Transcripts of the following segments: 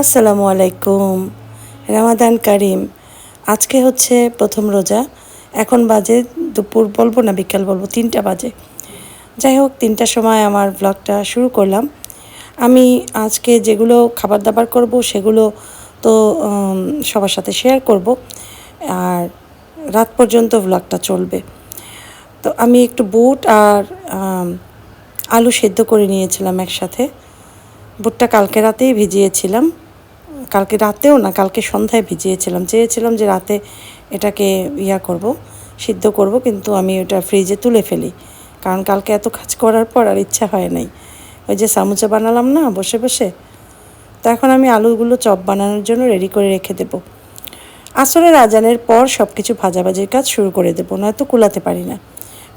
আসসালামু আলাইকুম। রামাদান কারিম, আজকে হচ্ছে প্রথম রোজা। এখন বাজে দুপুর বলব না বিকাল বলব, তিনটা বাজে। যাই হোক, তিনটার সময় আমার ব্লগটা শুরু করলাম। আমি আজকে যেগুলো খাবার দাবার করব, সেগুলো তো সবার সাথে শেয়ার করব। আর রাত পর্যন্ত ব্লগটা চলবে। তো আমি একটু বুট আর আলু সেদ্ধ করে নিয়েছিলাম একসাথে। বুটটা কালকে রাতেই ভিজিয়েছিলাম। কালকে রাতেও না, কালকে সন্ধ্যায় ভিজিয়েছিলাম। চেয়েছিলাম যে রাতে এটাকে ইয়া করব, সিদ্ধ করব, কিন্তু আমি ওটা ফ্রিজে তুলে ফেলি। কারণ কালকে এত কাজ করার পর আর ইচ্ছা হয় নাই। ওই যে সামুচা বানালাম না, বসে বসে? তো এখন আমি আলুগুলো চপ বানানোর জন্য রেডি করে রেখে দেবো। আসরের আজানের পর সব কিছু ভাজাভাজির কাজ শুরু করে দেবো, নয়তো কুলাতে পারি না।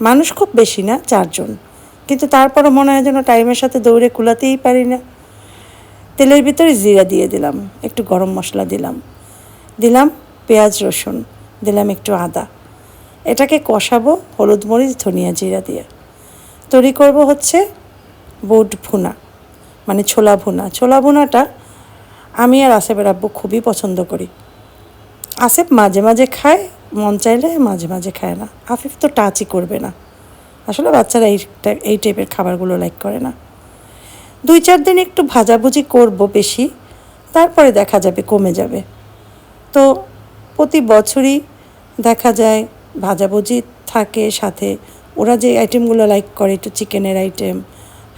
মানুষ খুব বেশি না, চারজন। কিন্তু তারপরও মনে হয় যেন টাইমের সাথে দৌড়ে কুলাতেই পারি না। তেলের ভিতরে জিরা দিয়ে দিলাম, একটু গরম মশলা দিলাম। দিলাম পেঁয়াজ, রসুন, দিলাম একটু আদা। এটাকে কষাবো হলুদ মরিচ, ধনিয়া জিরা দিয়ে। তৈরি করব হচ্ছে বুট ভুনা মানে ছোলা ভুনা। ছোলা ভুনাটা আমি আর আসেফের আব্বু খুবই পছন্দ করি। আসেফ মাঝে মাঝে খায়, মন চাইলে মাঝে মাঝে খায় না। আফিফ তো টাচই করবে না। আসলে বাচ্চারা এই এই টাইপের খাবারগুলো লাইক করে না। দুই চার দিন একটু ভাজাভুজি করব বেশি, তারপরে দেখা যাবে কমে যাবে। তো প্রতি বছরই দেখা যায় ভাজাভুজি থাকে সাথে, ওরা যে আইটেমগুলো লাইক করে একটু চিকেনের আইটেম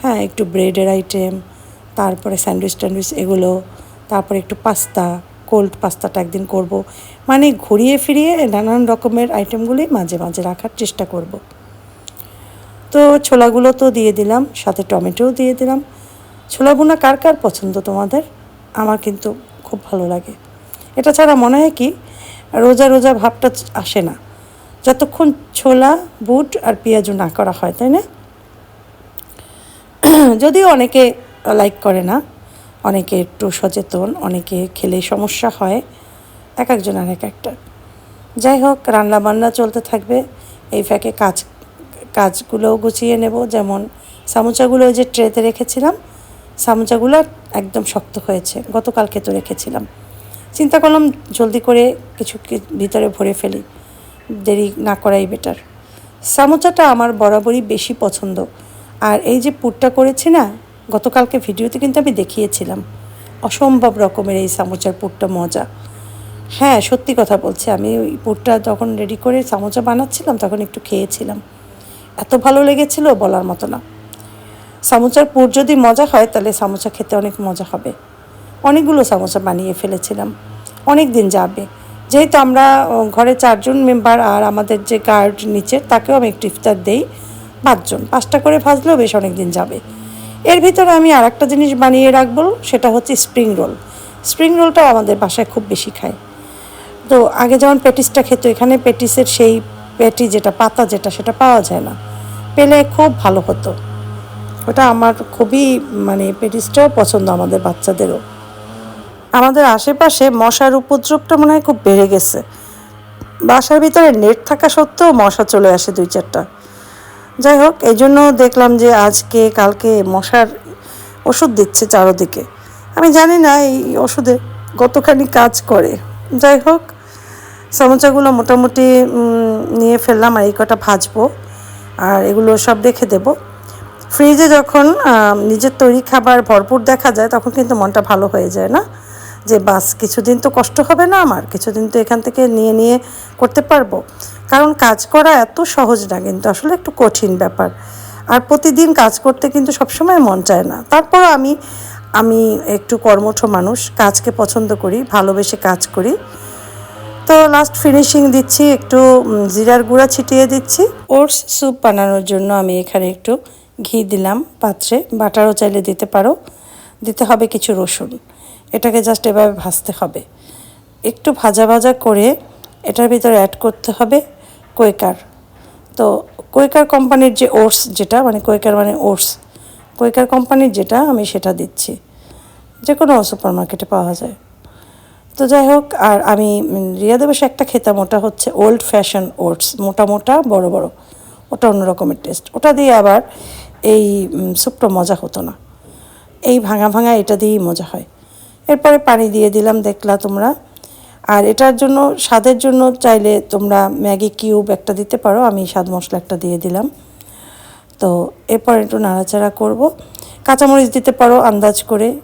হ্যাঁ একটু ব্রেডের আইটেম তারপরে স্যান্ডউইচ ট্যান্ডউইচ এগুলো, তারপরে একটু পাস্তা কোল্ড পাস্তাটা একদিন করব। মানে ঘুরিয়ে ফিরিয়ে নানান রকমের আইটেমগুলি মাঝে মাঝে রাখার চেষ্টা করব। তো ছোলাগুলো তো দিয়ে দিলাম, সাথে টমেটোও দিয়ে দিলাম। ছোলা বোনা কার কার পছন্দ তোমাদের? আমার কিন্তু খুব ভালো লাগে। এটা ছাড়া মনে হয় কি, রোজা রোজা ভাবটা আসে না। যতক্ষণ ছোলা, বুট আর পেঁয়াজু না করা হয়, তাই না? যদিও অনেকে লাইক করে না, অনেকে একটু সচেতন, অনেকে খেলে সমস্যা হয়, এক একজন আর এক একটা। যাই হোক রান্না বান্না চলতে থাকবে, এই ফাঁকে কাজ, কাজগুলোও গুছিয়ে নেব, যেমন সামোচাগুলো যে ট্রেতে রেখেছিলাম সামোচাগুলো একদম শক্ত হয়েছে। গতকালকে তো রেখেছিলাম। চিন্তা করলাম জলদি করে কিছু ভিতরে ভরে ফেলি। দেরি না করাই বেটার সামোচাটা আমার বরাবরই বেশি পছন্দ। আর এই যে পুরটা করেছি না, গতকালকে ভিডিওতে কিন্তু আমি দেখিয়েছিলাম। অসম্ভব রকমের এই সামোচার পুরটা মজা। হ্যাঁ সত্যি কথা বলছি, আমি ওই পুরটা যখন রেডি করে সামোচা বানাচ্ছিলাম, তখন একটু খেয়েছিলাম। এত ভালো লেগেছিল বলার মতো না। সামোচার পুর যদি মজা হয়, তাহলে সামোচা খেতে অনেক মজা হবে। অনেকগুলো সামোসা বানিয়ে ফেলেছিলাম। অনেক দিন যাবে। যেহেতু আমরা ঘরে চারজন মেম্বার আর আমাদের যে গার্ড নিচের তাকেও আমি একটু ইফতার দেই। পাঁচজন, পাঁচটা করে ভাজলেও বেশ অনেক দিন যাবে। এর ভিতরে আমি আর একটা জিনিস বানিয়ে রাখব, সেটা হচ্ছে স্প্রিং রোল স্প্রিং রোলটাও আমাদের বাসায় খুব বেশি খায়। তো আগে যেমন প্যাটিসটা খেত, এখানে প্যাটিসের সেই প্যাটি যেটা, পাতা যেটা, সেটা পাওয়া যায় না। পেলে খুব ভালো হতো। ওটা আমার খুবই মানে পেটিসটাও পছন্দ আমাদের বাচ্চাদেরও। আমাদের আশেপাশে মশার উপদ্রবটা মনে হয় খুব বেড়ে গেছে। বাসার ভিতরে নেট থাকা সত্ত্বেও মশা চলে আসে দুই চারটা। যাই হোক এই জন্য দেখলাম যে আজকে, কালকে মশার ওষুধ দিচ্ছে চারোদিকে। আমি জানি না এই ওষুধে কতখানি কাজ করে। যাই হোক, সমোচাগুলো মোটামুটি নিয়ে ফেললাম আর এই কটা ভাজবো। আর এগুলো সব রেখে দেবো। ফ্রিজে যখন নিজের তৈরি খাবার ভরপুর দেখা যায়, তখন কিন্তু মনটা ভালো হয়ে যায় না? যে, বাস, কিছুদিন তো কষ্ট হবে না আমার, কিছুদিন তো এখান থেকে নিয়ে নিয়ে করতে পারব। কারণ কাজ করা এত সহজ না কিন্তু, আসলে একটু কঠিন ব্যাপার। আর প্রতিদিন কাজ করতে কিন্তু সবসময় মন চায় না। তারপর আমি আমি একটু কর্মঠ মানুষ, কাজকে পছন্দ করি, ভালোবেসে কাজ করি। তো লাস্ট ফিনিশিং দিচ্ছি, একটু জিরার গুঁড়া ছিটিয়ে দিচ্ছি। ওটস স্যুপ বানানোর জন্য আমি এখানে একটু ঘি দিলাম পাত্রে। বাটারও চাইলে দিতে পারো। দিতে হবে কিছু রসুন। এটাকে জাস্ট এভাবে ভাজতে হবে। একটু ভাজা ভাজা করে এটার ভিতরে অ্যাড করতে হবে কোয়েকার তো কোয়েকার কোম্পানির যে ওটস যেটা মানে কোয়েকার মানে ওটস কোয়েকার কোম্পানির যেটা আমি সেটা দিচ্ছি। যে কোনো সুপার মার্কেটে পাওয়া যায়। তো যাই হোক আর আমি উম, রিয়া দেবসে একটা খেতাম ওটা হচ্ছে ওল্ড ফ্যাশন ওটস মোটা মোটা বড় বড়। ওটা অন্য রকমের টেস্ট ওটা দিয়ে আবার এই স্যুপটা মজা হতো না। এই ভাঙা ভাঙা এটা দিয়েই মজা হয়। এরপরে পানি দিয়ে দিলাম, দেখলা তোমরা। আর এটার জন্য, স্বাদের জন্য চাইলে তোমরা ম্যাগি কিউব একটা দিতে পারো, আমি স্বাদ মশলা একটা দিয়ে দিলাম। তো এরপর একটু নাড়াচাড়া করব। কাঁচামরিচ দিতে পারো আন্দাজ করে।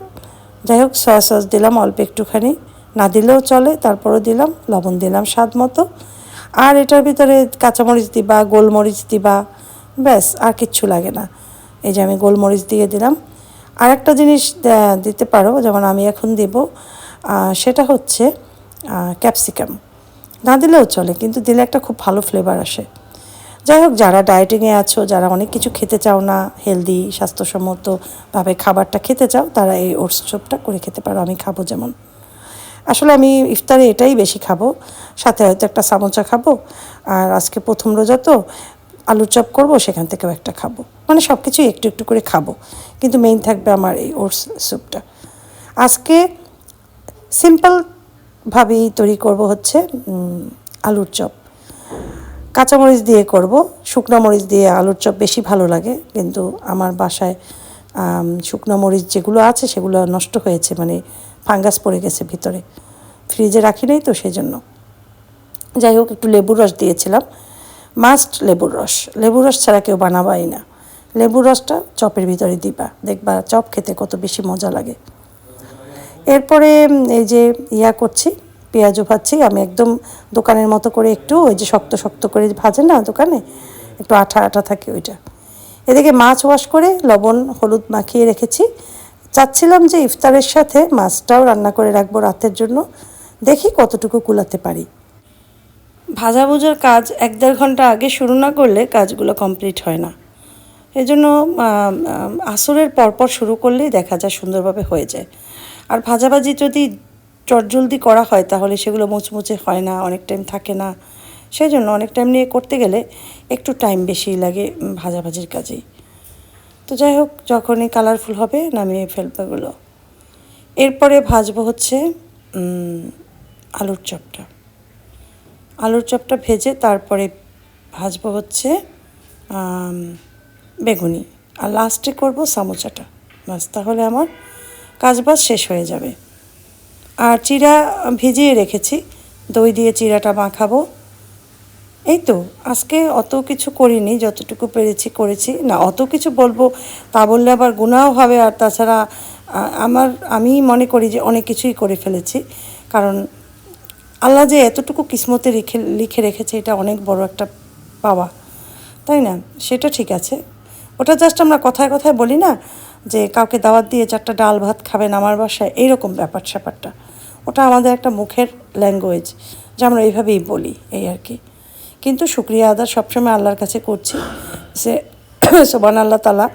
যাই হোক সয়া সস দিলাম অল্প একটুখানি। না দিলেও চলে, তারপরও দিলাম, লবণ দিলাম স্বাদ মতো। আর এটার ভিতরে কাঁচামরিচ দিবা, গোলমরিচ দিবা, ব্যাস, আর কিচ্ছু লাগে না। এই যে আমি গোলমরিচ দিয়ে দিলাম। আর একটা জিনিস দিতে পারো, যেমন আমি এখন দেব সেটা হচ্ছে ক্যাপসিকাম না দিলেও চলে, কিন্তু দিলে একটা খুব ভালো ফ্লেভার আসে। যাই হোক, যারা ডায়েটিংয়ে আছো, যারা অনেক কিছু খেতে চাও না হেলদি স্বাস্থ্যসম্মতভাবে খাবারটা খেতে চাও, তারা এই ওটস চপটা করে খেতে পারো, আমি খাব যেমন। আসলে আমি ইফতারে এটাই বেশি খাব, সাথে হয়তো একটা সামোচা খাব, আর আজকে প্রথম রোজা তো আলুর চপ করব, সেখান থেকেও একটা খাব। মানে সব কিছুই একটু একটু করে খাব। কিন্তু মেইন থাকবে আমার এই ওটস স্যুপটা আজকে সিম্পলভাবেই তৈরি করব হচ্ছে আলুর চপ। কাঁচামরিচ দিয়ে করব। শুকনো মরিচ দিয়ে আলুর চপ বেশি ভালো লাগে, কিন্তু আমার বাসায় শুকনো মরিচ যেগুলো আছে, সেগুলো নষ্ট হয়েছে মানে ফাঙ্গাস পড়ে গেছে ভিতরে। ফ্রিজে রাখি নাই তো সেই জন্য যাই হোক, একটু লেবুর রস দিয়েছিলাম। মাস্ট লেবুর রস। লেবুর রস ছাড়া কেউ বানাবাই না। লেবুর রসটা চপের ভিতরে দিবা। দেখবা চপ খেতে কত বেশি মজা লাগে। এরপরে এই যে ইয়া করছি, পেঁয়াজও ভাজছি। আমি একদম দোকানের মতো করে একটু ওই যে শক্ত শক্ত করে ভাজে না দোকানে? একটু আঠা আঠা থাকে ওইটা। এদিকে মাছ ওয়াশ করে লবণ, হলুদ মাখিয়ে রেখেছি। চাচ্ছিলাম যে ইফতারের সাথে মাছটাও রান্না করে রাখব রাতের জন্য। দেখি কতটুকু কুলাতে পারি। ভাজা কাজ এক দেড় ঘণ্টা আগে শুরু না করলে কাজগুলো কমপ্লিট হয় না। এই জন্য আসরের পরপর শুরু করলেই দেখা যায় সুন্দরভাবে হয়ে যায়। আর ভাজাভাজি যদি চটজলদি করা হয়, তাহলে সেগুলো মুচমুচে হয় না, অনেক টাইম থাকে না। সেই জন্য অনেক টাইম নিয়ে করতে গেলে একটু টাইম বেশি লাগে ভাজাভাজির কাজেই। তো যাই হোক, যখনই কালারফুল হবে, নামিয়ে ফেলবে এগুলো। এরপরে ভাজবো হচ্ছে আলুর চপটা। আলুর চপটা ভেজে তারপরে ভাজবো হচ্ছে বেগুনি। আর লাস্টে করব সামোচাটা। বাস তাহলে আমার কাজবাজ শেষ হয়ে যাবে। আর চিরা ভিজিয়ে রেখেছি। দই দিয়ে চিরাটা মাখাবো। এই তো, আজকে অত কিছু করিনি, যতটুকু পেরেছি করেছি। না, অত কিছু বলব, তা বললে আবার গুণাও হবে। আর তাছাড়া আমার, আমি মনে করি যে অনেক কিছুই করে ফেলেছি। কারণ আল্লাহ যে এতটুকু কিসমতে লিখে লিখে রেখেছে, এটা অনেক বড় একটা পাওয়া। তাই না? সেটা ঠিক আছে। ওটা জাস্ট আমরা কথায় কথায় বলি না যে কাউকে দাওয়াত দিয়ে চারটা ডাল ভাত খাবেন আমার বাসায়, এইরকম ব্যাপার স্যাপারটা। ওটা আমাদের একটা মুখের ল্যাঙ্গুয়েজ যে আমরা এইভাবেই বলি, এই আর কি। কিন্তু শুক্রিয়া আদা সবসময় আল্লাহর কাছে করছি যে সোবান আল্লাহ তালা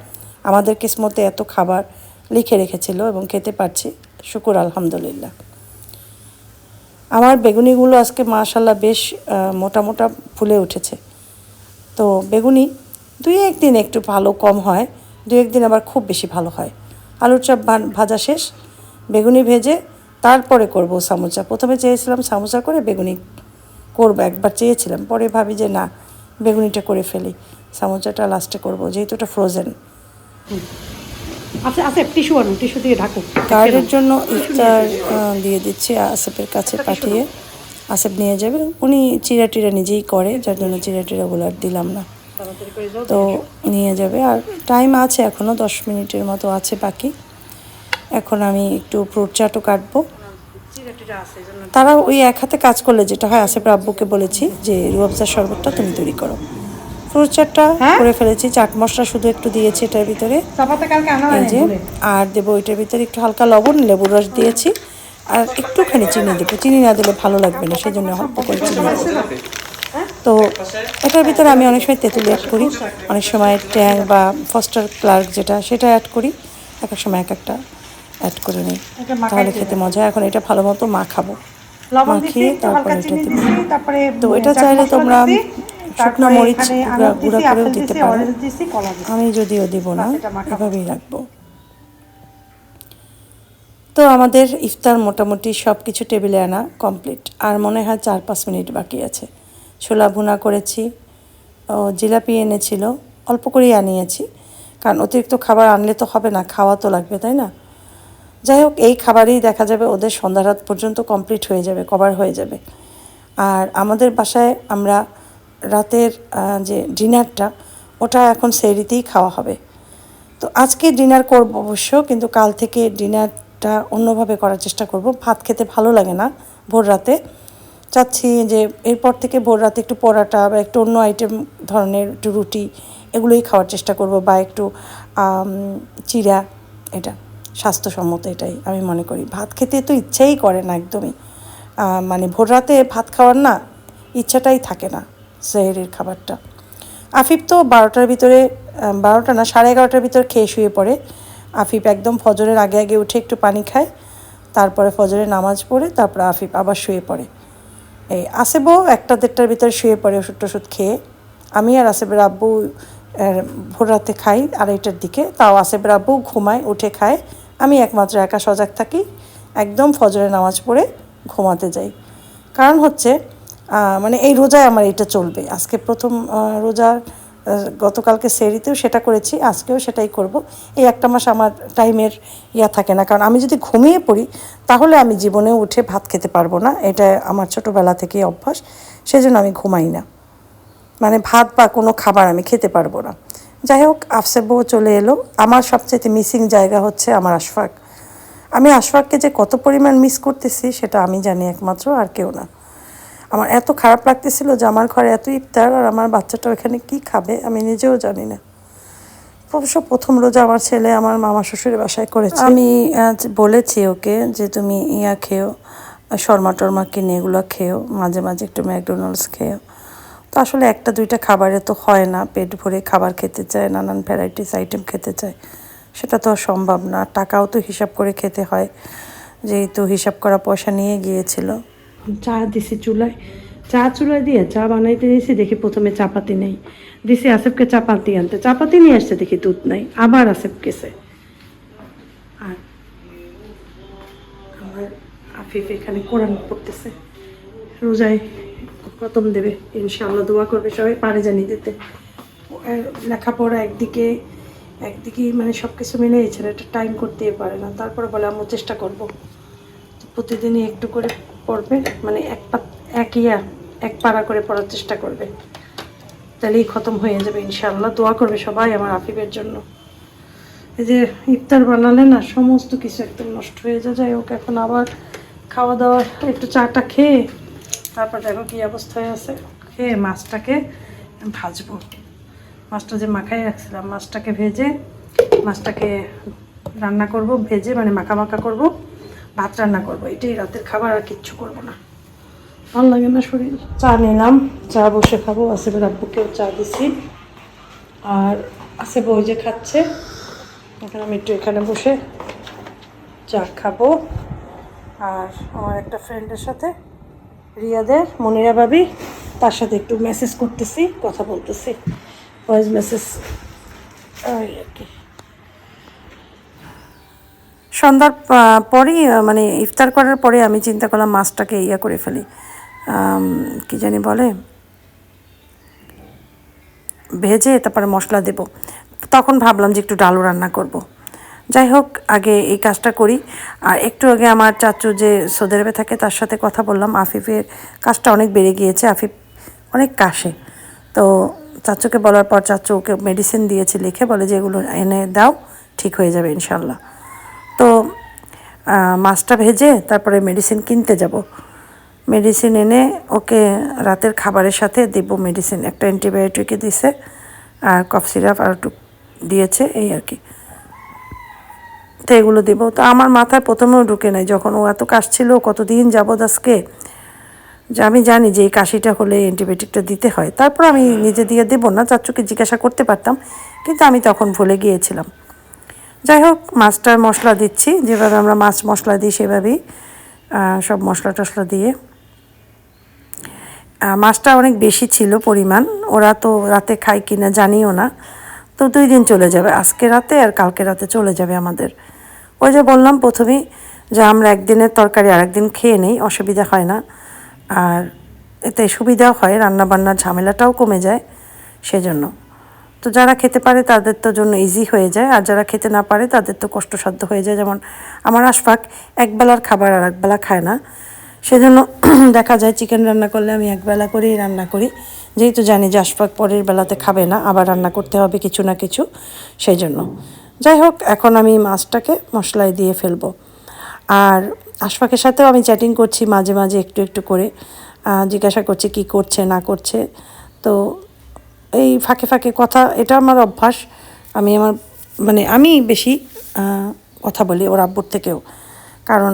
আমাদের কিসমতে এত খাবার লিখে রেখেছিল এবং খেতে পারছি। শুকুর আলহামদুলিল্লাহ। আমার বেগুনিগুলো আজকে মাশাল্লাহ বেশ মোটা মোটা ফুলে উঠেছে। তো বেগুনি দুই একদিন একটু ভালো কম হয়, দুই একদিন আবার খুব বেশি ভালো হয়। আলুর চপ ভাজা শেষ, বেগুনি ভেজে তারপরে করব সামোসা প্রথমে চেয়েছিলাম সামোসা করে বেগুনি করব, একবার চেয়েছিলাম। পরে ভাবি যে না, বেগুনিটা করে ফেলি। সামোসাটা লাস্টে করব, যেহেতু এটা ফ্রোজেন আচ্ছা আচ্ছা টিস্যু আনুন টিস্যু দিয়ে ঢাকো কার্ডের জন্য ইফতার দিয়ে দিচ্ছি আসেফের কাছে পাঠিয়ে। আসেফ নিয়ে যাবে। উনি চিরা টিরা নিজেই করে যার জন্য চিরা টিরাগুলো আর দিলাম না। তো নিয়ে যাবে। আর টাইম আছে এখনও দশ মিনিটের মতো আছে বাকি। এখন আমি একটু ফ্রুট চাটও কাটবো। টিরা তারা ওই এক হাতে কাজ করলে যেটা হয় আসেফ আব্বুকে বলেছি যে রুয়াবজার শরবতটা তুমি তৈরি করো। ফ্রুট চাটটা হ্যাঁ? করে ফেলেছি। চাট মশলা শুধু একটু দিয়েছি এটার ভিতরে। আর দেবো ওইটার ভিতরে একটু হালকা লবণ লেবুর রস দিয়েছি। আর একটুখানি চিনি দেবো। চিনি না দিলে ভালো লাগবে না সেই জন্য অল্প করে চিনি তো এটার ভিতরে আমি অনেক সময় তেঁতুল অ্যাড করি। অনেক সময় ট্যাং বা ফস্টার ক্লার্ক যেটা সেটা অ্যাড করি। এক এক সময় এক একটা অ্যাড করে নিই। তাহলে খেতে মজা হয়। এখন এটা ভালো মতো মাখাবো। মাখিয়ে তারপরে এটা দেবো তারপরে তো এটা চাইলে তোমরা শুকনো মরিচ গুঁড়া- করেও দিতে পারো। আমি যদিও দিব না। এভাবেই রাখব। তো আমাদের ইফতার মোটামুটি সব কিছু টেবিলে আনা কমপ্লিট। আর মনে হয় চার পাঁচ মিনিট বাকি আছে। ছোলা ভুনা করেছি ও জিলাপি এনেছিল অল্প করেই আনিয়েছি। কারণ অতিরিক্ত খাবার আনলে তো হবে না খাওয়া তো লাগবে তাই না? যাই হোক এই খাবারই দেখা যাবে ওদের সন্ধ্যা রাত পর্যন্ত কমপ্লিট হয়ে যাবে কভার হয়ে যাবে। আর আমাদের বাসায় আমরা রাতের যে ডিনারটা, ওটা এখন সেরিতেই খাওয়া হবে। তো আজকে ডিনার করব অবশ্য, কিন্তু কাল থেকে ডিনারটা অন্যভাবে করার চেষ্টা করব। ভাত খেতে ভালো লাগে না ভোর রাতে। চাচ্ছি যে এরপর থেকে ভোর রাতে একটু পরাটা বা একটু অন্য আইটেম ধরনের, একটু রুটি, এগুলোই খাওয়ার চেষ্টা করব বা একটু চিড়া, এটা স্বাস্থ্যসম্মত এটাই আমি মনে করি। ভাত খেতে তো ইচ্ছেই করে না একদমই। মানে ভোর রাতে ভাত খাওয়ার না, ইচ্ছাটাই থাকে না। সেহেরির খাবারটা। আফিফ তো বারোটার ভিতরে বারোটা না, সাড়ে এগারোটার ভিতর খেয়ে শুয়ে পড়ে। আফিফ একদম ফজরের আগে আগে উঠে একটু পানি খায়, তারপরে ফজরের নামাজ পড়ে, তারপরে আফিফ আবার শুয়ে পড়ে। এই আসেবও একটা দেড়টার ভিতরে শুয়ে পড়ে ওষুধ টষুধ খেয়ে। আমি আর আসেবের আব্বু ভোর রাতে খাই আড়াইটার দিকে, তাও আসেবের আব্বু ঘুমায়, উঠে খায়। আমি একমাত্র একা সজাগ থাকি, একদম ফজরের নামাজ পড়ে ঘুমাতে যাই। কারণ হচ্ছে মানে এই রোজায় আমার এটা চলবে। আজকে প্রথম রোজার গতকালকে সেরিতেও সেটা করেছি, আজকেও সেটাই করব। এই একটা মাস আমার টাইমের ইয়া থাকে না। কারণ আমি যদি ঘুমিয়ে পড়ি, তাহলে আমি জীবনেও উঠে ভাত খেতে পারব না। এটা আমার ছোটোবেলা থেকেই অভ্যাস, সেজন্য আমি ঘুমাই না। মানে ভাত বা কোনো খাবার আমি খেতে পারব না। যাই হোক আফসে বউ চলে এলো। আমার সবচেয়ে মিসিং জায়গা হচ্ছে আমার আশফাক। আমি আশফাককে যে কত পরিমাণ মিস করতেছি, সেটা আমি জানি একমাত্র আর কেউ না। আমার এত খারাপ লাগতেছিল যে আমার ঘরে এত ইফতার আর আমার বাচ্চাটা ওখানে কি খাবে আমি নিজেও জানি না। অবশ্য প্রথম রোজা আমার ছেলে আমার মামা শ্বশুরের বাসায় করেছে। আমি বলেছি ওকে যে তুমি ইয়া খেও, শর্মা টর্মা কিনে এগুলো খেও, মাঝে মাঝে একটু ম্যাকডোনাল্ডস খেও। তো আসলে একটা দুইটা খাবারে তো হয় না, পেট ভরে খাবার খেতে চায়, নানান ভ্যারাইটিস আইটেম খেতে চায়। সেটা তো সম্ভব না, টাকাও তো হিসাব করে খেতে হয়। যেহেতু হিসাব করা পয়সা নিয়ে গিয়েছিল। চা দিছি চুলায়। চা চুলায় দিয়ে চা বানাইতে দিয়েছি দেখি প্রথমে চাপাতি নেই। দিছি আসেফকে চাপাতি আনতে। চাপাতি নিয়ে আসছে দেখি দুধ নাই, আবার আসেফ গেছে। আর আমার আফিফ এখানে কোরআন পড়তেছে। রোজায় খতম দেবে, ইনশাআল্লাহ দোয়া করবে সবাই পারে জানি দিতে। লেখাপড়া একদিকে একদিকে মানে সব কিছু মিলে এই ছেলেটা টাইম করতেই পারে না। তারপরে বলে আমি চেষ্টা করব। প্রতিদিনই একটু করে পড়বে মানে এক পা, এক ইয়া, এক পাড়া করে পড়ার চেষ্টা করবে। তাহলেই খতম হয়ে যাবে ইনশাল্লাহ দোয়া করবে সবাই আমার আফিফের জন্য। এই যে ইফতার বানালে না, সমস্ত কিছু একদম নষ্ট হয়ে যায়। যাই হোক, এখন আবার খাওয়া দাওয়া, একটু চাটা খেয়ে তারপর দেখো কি অবস্থায় আছে, খেয়ে মাছটাকে ভাজবো। মাছটা যে মাখাই রাখছিলাম, মাছটাকে ভেজে, মাছটাকে রান্না করব, ভেজে মানে মাখা মাখা করব। ভাত রান্না করব, এটাই রাতের খাবার, আর কিচ্ছু করব না। ভালো লাগে না শরীর? চা নিলাম, চা বসে খাব, আসিফের আব্বুকেও চা দিছি। আর আসিফ ওই যে খাচ্ছে, এখন আমি একটু এখানে বসে চা খাব। আর আমার একটা ফ্রেন্ডের সাথে, রিয়াদের, মনিরা ভাবি, তার সাথে একটু মেসেজ করতেছি, কথা বলতেছি। ভয়েস মেসেজ আর কি। সন্ধ্যার পরেই মানে ইফতার করার পরে আমি চিন্তা করলাম মাছটাকে ইয়া করে ফেলি। কি জানি বলে? ভেজে তারপরে মশলা দেব। তখন ভাবলাম যে একটু ডালু রান্না করব। যাই হোক, আগে এই কাজটা করি। আর একটু আগে আমার চাচু যে সৌদি থাকে, তার সাথে কথা বললাম। আফিফের কাজটা অনেক বেড়ে গিয়েছে। আফিফ অনেক কাশে। তো চাচুকে বলার পর চাচু ওকে মেডিসিন দিয়েছে, লিখে বলে যে এগুলো এনে দাও, ঠিক হয়ে যাবে ইনশাল্লাহ মাছটা ভেজে তারপরে মেডিসিন কিনতে যাব। মেডিসিন এনে ওকে রাতের খাবারের সাথে দেবো মেডিসিন একটা অ্যান্টিবায়োটিকে দিছে আর কফ সিরাপ আর একটু দিয়েছে, এই আর কি। তো এগুলো দেবো। তো আমার মাথায় প্রথমেও ঢুকে নাই, যখন ও এত কাশছিল কতদিন যাবৎ আজকে, যে আমি জানি যে এই কাশিটা হলে অ্যান্টিবায়োটিকটা দিতে হয়। তারপর আমি নিজে দিয়ে দেবো না, চাচুকে জিজ্ঞাসা করতে পারতাম, কিন্তু আমি তখন ভুলে গিয়েছিলাম। যাই হোক মাছটার মশলা দিচ্ছি। যেভাবে আমরা মাছ মশলা দিই, সেভাবেই সব মশলা টশলা দিয়ে। মাছটা অনেক বেশি ছিল পরিমাণ। ওরা তো রাতে খায় কিনা জানিও না। তো দুই দিন চলে যাবে। আজকে রাতে আর কালকে রাতে চলে যাবে আমাদের। ওই যে বললাম প্রথমেই যে আমরা একদিনের তরকারি আরেকদিন খেয়ে নেই, অসুবিধা হয় না। আর এতে সুবিধাও হয়, রান্নাবান্নার ঝামেলাটাও কমে যায়, সেজন্য। তো যারা খেতে পারে তাদের তো জন্য ইজি হয়ে যায়, আর যারা খেতে না পারে তাদের তো কষ্টসাধ্য হয়ে যায়। যেমন আমার আশফাক একবেলার খাবার আর একবেলা খায় না। সেজন্য দেখা যায় চিকেন রান্না করলে আমি একবেলা করেই রান্না করি। যেহেতু জানি যে আশফাক পরের বেলাতে খাবে না, আবার রান্না করতে হবে কিছু না কিছু সেই জন্য যাই হোক, এখন আমি মাছটাকে মশলায় দিয়ে ফেলব। আর আশফাকের সাথেও আমি চ্যাটিং করছি মাঝে মাঝে একটু একটু করে। জিজ্ঞাসা করছি কি করছে, না করছে। তো এই ফাঁকে ফাঁকে কথা, এটা আমার অভ্যাস। আমি আমার মানে আমি বেশি কথা বলি ওর আব্বুর থেকেও। কারণ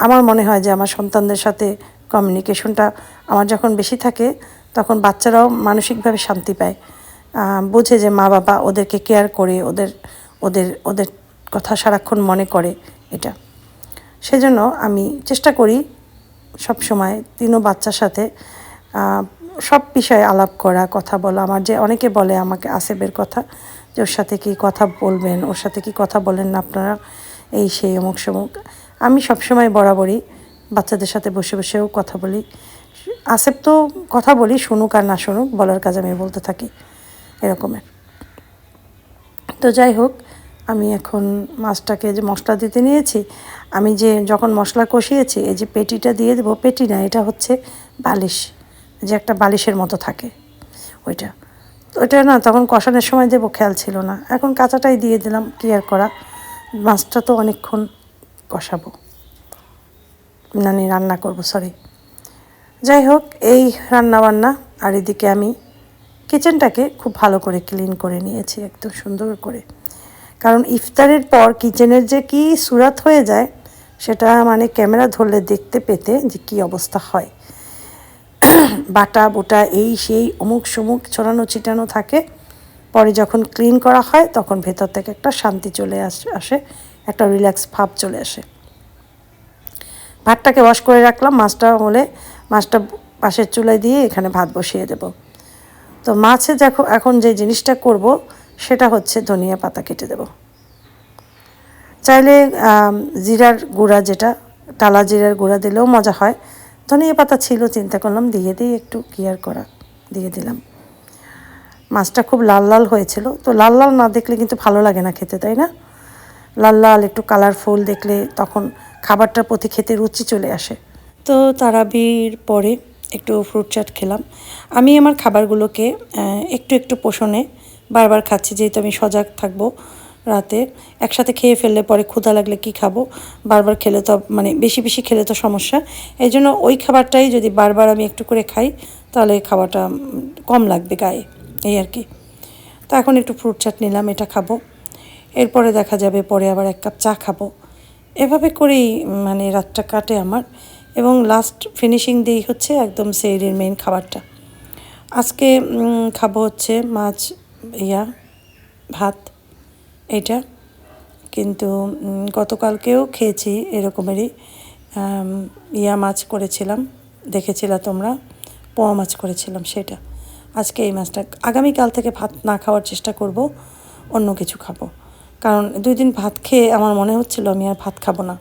আমার মনে হয় যে আমার সন্তানদের সাথে কমিউনিকেশনটা আমার যখন বেশি থাকে, তখন বাচ্চারাও মানসিকভাবে শান্তি পায়। বোঝে যে মা বাবা ওদেরকে কেয়ার করে, ওদের ওদের ওদের কথা সারাক্ষণ মনে করে এটা। সেজন্য আমি চেষ্টা করি সব সময় তিনও বাচ্চার সাথে সব বিষয়ে আলাপ করা, কথা বলা। আমার যে অনেকে বলে আমাকে আসেবের কথা, যে ওর সাথে কি কথা বলবেন, ওর সাথে কি কথা বলেন না আপনারা? এই সেই অমুক সমুক। আমি সবসময় বরাবরই বাচ্চাদের সাথে বসে বসেও কথা বলি। আসেব তো কথা বলি, শুনুক আর না শুনুক, বলার কাজ আমি বলতে থাকি এরকমের তো যাই হোক, আমি এখন মাছটাকে যে মশলা দিতে নিয়েছি, আমি যে যখন মশলা কষিয়েছি, এই যে পেটিটা দিয়ে দেবো, পেটি না, এটা হচ্ছে বালিশ। যে একটা বালিশের মতো থাকে ওইটা। ওইটা না, তখন কষানোর সময় দেবো, খেয়াল ছিল না। এখন কাঁচাটাই দিয়ে দিলাম ক্লিয়ার করা। মাছটা তো অনেকক্ষণ কষাবো। মানে রান্না করব সরি যাই হোক, এই রান্না বান্না আর এদিকে আমি কিচেনটাকে খুব ভালো করে ক্লিন করে নিয়েছি, একদম সুন্দর করে। কারণ ইফতারের পর কিচেনের যে কি সুরাত হয়ে যায়, সেটা মানে ক্যামেরা ধরলে দেখতে পেতে যে কি অবস্থা হয়। বাটা, বোটা, এই সেই অমুক সমুক ছড়ানো ছিটানো থাকে। পরে যখন ক্লিন করা হয়, তখন ভেতর থেকে একটা শান্তি চলে আসে একটা রিল্যাক্স ভাব চলে আসে। ভাতটাকে ওয়াশ করে রাখলাম, মাছটা হলে মাছটা পাশের চুলায় দিয়ে এখানে ভাত বসিয়ে দেব। তো মাছে দেখো, এখন যে জিনিসটা করব, সেটা হচ্ছে ধনিয়া পাতা কেটে দেব। চাইলে জিরার গুঁড়া যেটা, টালা জিরার গুঁড়া দিলেও মজা হয়। ধনিয়া পাতা ছিল, চিন্তা করলাম দিয়ে দিয়ে একটু কেয়ার করা, দিয়ে দিলাম। মাছটা খুব লাল লাল হয়েছিল, তো লাল লাল না দেখলে কিন্তু ভালো লাগে না খেতে, তাই না? লাল লাল, একটু কালারফুল দেখলে তখন খাবারটার প্রতি খেতে রুচি চলে আসে। তো তারাবির পরে একটু ফ্রুট চাট খেলাম। আমি আমার খাবারগুলোকে একটু একটু পোষণে বারবার খাচ্ছি, যেহেতু আমি সজাগ থাকব। রাতে একসাথে খেয়ে ফেললে পরে ক্ষুধা লাগলে কি খাব? বারবার খেলে তো মানে বেশি বেশি খেলে তো সমস্যা। এই জন্য ওই খাবারটাই যদি বারবার আমি একটু করে খাই, তাহলে খাওয়াটা কম লাগবে গায়ে, এই আর কি। তো এখন একটু ফ্রুট চাট নিলাম, এটা খাব। এরপরে দেখা যাবে পরে আবার এক কাপ চা খাব। এভাবে করেই মানে রাতটা কাটে আমার। এবং লাস্ট ফিনিশিং দিই হচ্ছে একদম সেইরের মেইন খাবারটা। আজকে খাব হচ্ছে মাছ, ইয়া, ভাত। এটা। কিন্তু গতকালকেও খেয়েছি এরকমেরই। ইয়া মাছ করেছিলাম, দেখেছিলা তোমরা? পোয়া মাছ করেছিলাম সেটা। আজকে এই মাছটা, আগামীকাল থেকে ভাত না খাওয়ার চেষ্টা করব, অন্য কিছু খাব। কারণ দুই দিন ভাত খেয়ে আমার মনে হচ্ছিল আমি আর ভাত খাব না।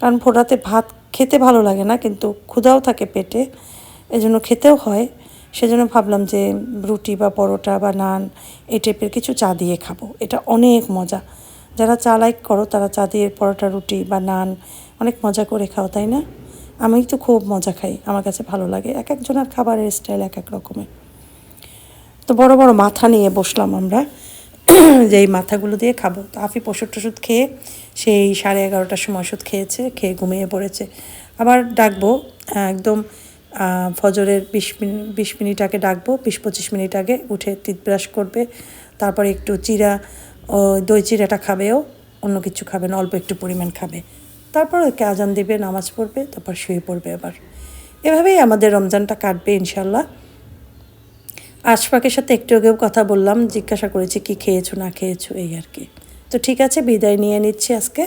কারণ ভোরাতে ভাত খেতে ভালো লাগে না, কিন্তু ক্ষুধাও থাকে পেটে, এজন্য খেতেও হয়। সেজন্য ভাবলাম যে রুটি বা পরোটা বা নান, এই টাইপের কিছু চা দিয়ে খাব। এটা অনেক মজা। যারা চা লাইক করো, তারা চা দিয়ে পরোটা, রুটি বা নান অনেক মজা করে খাও, তাই না? আমি তো খুব মজা খাই। আমার কাছে ভালো লাগে। এক একজনের খাবারের স্টাইল এক এক রকমের। তো বড় বড় মাথা নিয়ে বসলাম আমরা। যে এই মাথাগুলো দিয়ে খাব। তো আফিফ ওষুধ টষুধ খেয়ে সেই সাড়ে এগারোটার সময় ওষুধ খেয়েছে, খেয়ে ঘুমিয়ে পড়েছে। আবার ডাকবো, একদম ফজরের বিশ মিনিট বিশ মিনিট আগে ডাকবো, বিশ পঁচিশ মিনিট আগে উঠে টিথ ব্রাশ করবে। তারপরে একটু চিরা ও দই চিরাটা খাবেও, অন্য কিছু খাবে না, অল্প একটু পরিমাণ খাবে। তারপর ওকে আজান দেবে, নামাজ পড়বে, তারপর শুয়ে পড়বে আবার। এভাবেই আমাদের রমজানটা কাটবে ইনশাল্লাহ আশফাকের সাথে একটু আগেও কথা বললাম, জিজ্ঞাসা করেছি, কি খেয়েছো, না খেয়েছো? এই আর কি। তো ঠিক আছে, বিদায় নিয়ে নিচ্ছি আজকে।